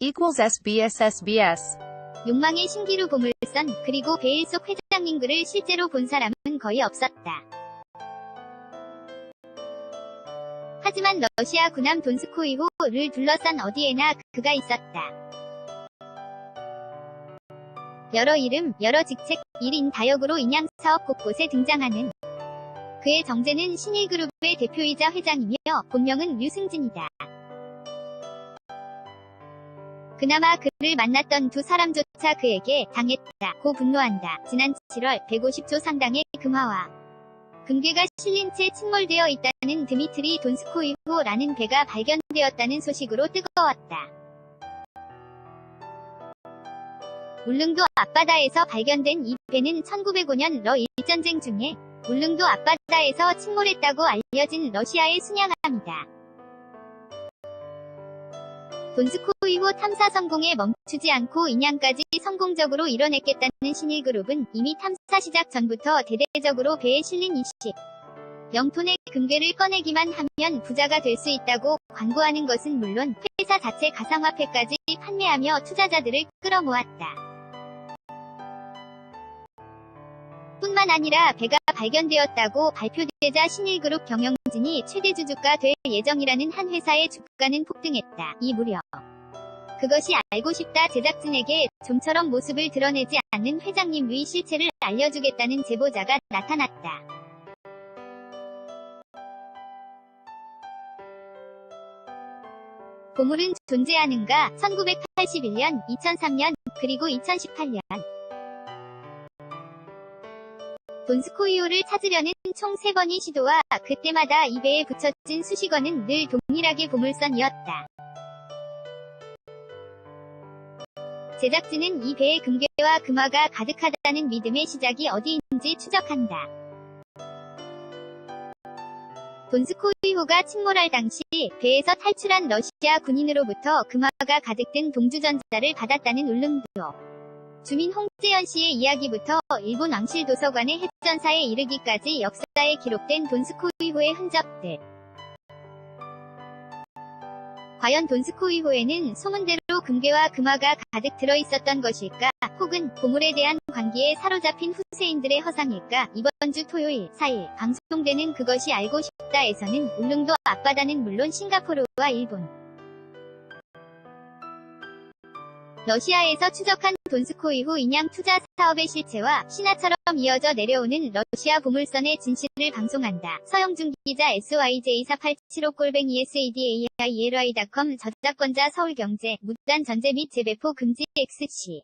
equals SBS SBS. 욕망의 신기루 보물선 그리고 베일 속 회장님 글을 실제로 본 사람은 거의 없었다. 하지만 러시아 군함 돈스코이호를 둘러싼 어디에나 그가 있었다. 여러 이름, 여러 직책, 1인 다역으로 인양 사업 곳곳에 등장하는 그의 정제는 신일그룹의 대표이자 회장이며 본명은 류승진이다. 그나마 그를 만났던 두 사람조차 그에게 당했다. 고 분노한다. 지난 7월 150조 상당의 금화와 금괴가 실린 채 침몰되어 있다는 드미트리 돈스코이호라는 배가 발견되었다는 소식으로 뜨거웠다. 울릉도 앞바다에서 발견된 이 배는 1905년 러 일전쟁 중에 울릉도 앞바다에서 침몰했다고 알려진 러시아의 순양함이다. 돈스코 이호 탐사 성공에 멈추지 않고 인양까지 성공적으로 이뤄냈겠다는 신일그룹은 이미 탐사 시작 전부터 대대적으로 배에 실린 20 영톤의 금괴를 꺼내기만 하면 부자가 될 수 있다고 광고하는 것은 물론 회사 자체 가상화폐까지 판매하며 투자자들을 끌어모았다. 뿐만 아니라 배가 발견되었다고 발표되자 신일그룹 경영진이 최대 주주가 될 예정이라는 한 회사의 주가는 폭등했다. 이 무렵 그것이 알고 싶다 제작진에게 좀처럼 모습을 드러내지 않는 회장님 의 실체를 알려주겠다는 제보자가 나타났다. 보물은 존재하는가 1981년, 2003년, 그리고 2018년 돈스코이오를 찾으려는 총 3번의 시도와 그때마다 이 배에 붙여진 수식어는 늘 동일하게 보물선이었다. 제작진은 이 배에 금괴와 금화가 가득하다는 믿음의 시작이 어디인지 추적한다. 돈스코이호가 침몰할 당시 배에서 탈출한 러시아 군인으로부터 금화가 가득 든 동주전자를 받았다는 울릉도. 주민 홍재현 씨의 이야기부터 일본 왕실 도서관의 핵전사에 이르기까지 역사에 기록된 돈스코이호의 흔적들. 과연 돈스코이호에는 소문대로 금괴와 금화가 가득 들어있었던 것일까? 혹은 보물에 대한 관계에 사로잡힌 후세인들의 허상일까? 이번 주 토요일 4일 방송되는 그것이 알고 싶다에서는 울릉도 앞바다는 물론 싱가포르와 일본, 러시아에서 추적한 돈스코 이후 인양 투자 사업의 실체와 신화처럼 이어져 내려오는 러시아 보물선의 진실을 방송한다. 서영준 기자 SYJ4875 골뱅 ESADAIERY.com 저작권자 서울경제 무단 전제 및 재배포 금지 XC